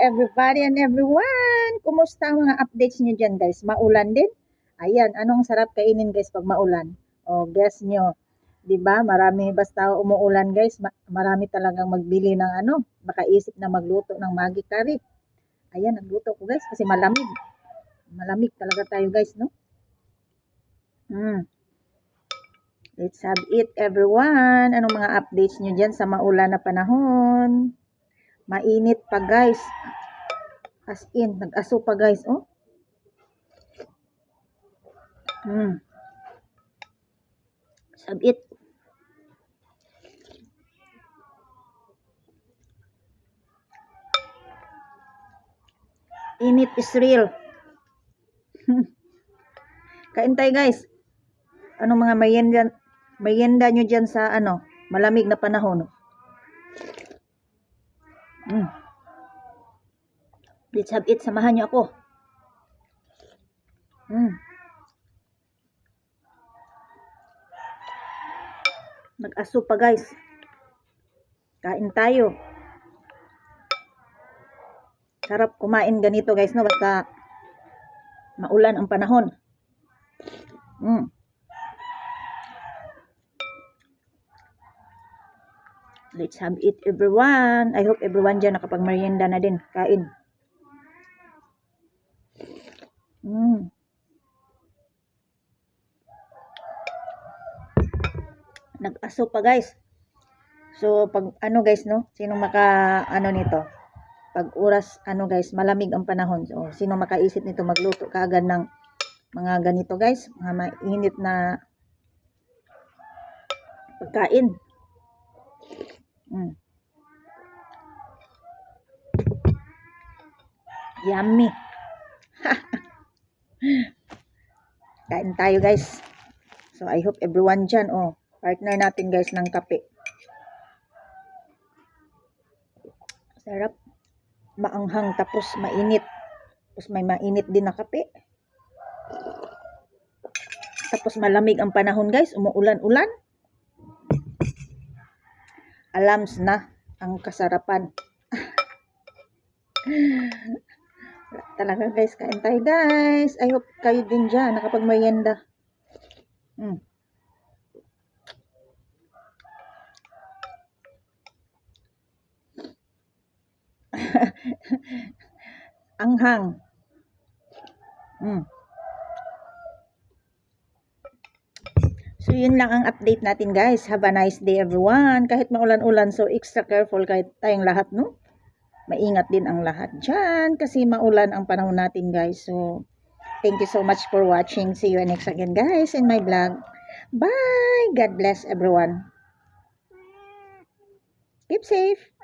everybody and everyone! Kumusta ang mga updates nyo dyan guys? Maulan din? Ayan, anong sarap kainin guys pag maulan? O, guess nyo. ba Marami basta umuulan guys, ma- marami talagang magbili ng ano, makaisip na magluto ng Maggi curry. Ayan, nagluto ko guys kasi malamig. Malamig talaga tayo guys, no? Hmm. Let's have it everyone. Anong mga updates nyo dyan sa maulan na panahon? Mainit pa guys. As in, nag-aso pa guys, oh. Hmm. Sabit. Init is real. Kain tayo guys. Ano mga mayenda, mayenda nyo dyan sa ano, malamig na panahon. Mm. Let's have it. Samahan niyo ako. Mm. Nag-aso pa guys. Kain tayo. Sarap kumain ganito guys no basta maulan ang panahon. Mm. Let's have it everyone. I hope everyone dyan nakapag-merienda na din. Kain. Mm. Nag-aso pa guys. So pag ano guys no, sino maka ano nito? Pag oras ano guys, malamig ang panahon. So sino makaisip nito magluto kaagad ng mga ganito guys, mga mainit na pagkain. Mm. Yummy. Kain tayo guys. So I hope everyone dyan, oh, partner natin guys ng kape. Sarap. Maanghang tapos mainit. Tapos may mainit din na kape. Tapos malamig ang panahon guys, umuulan-ulan. Alams na ang kasarapan. Talaga guys, kain tayo guys. I hope kayo din dyan, nakapagmayenda. Mm. Anghang. Mm. So, yun lang ang update natin guys. Have a nice day everyone. Kahit maulan-ulan, so extra careful kahit tayong lahat, no? Maingat din ang lahat dyan kasi maulan ang panahon natin guys. So, thank you so much for watching. See you next again guys in my vlog. Bye! God bless everyone. Keep safe.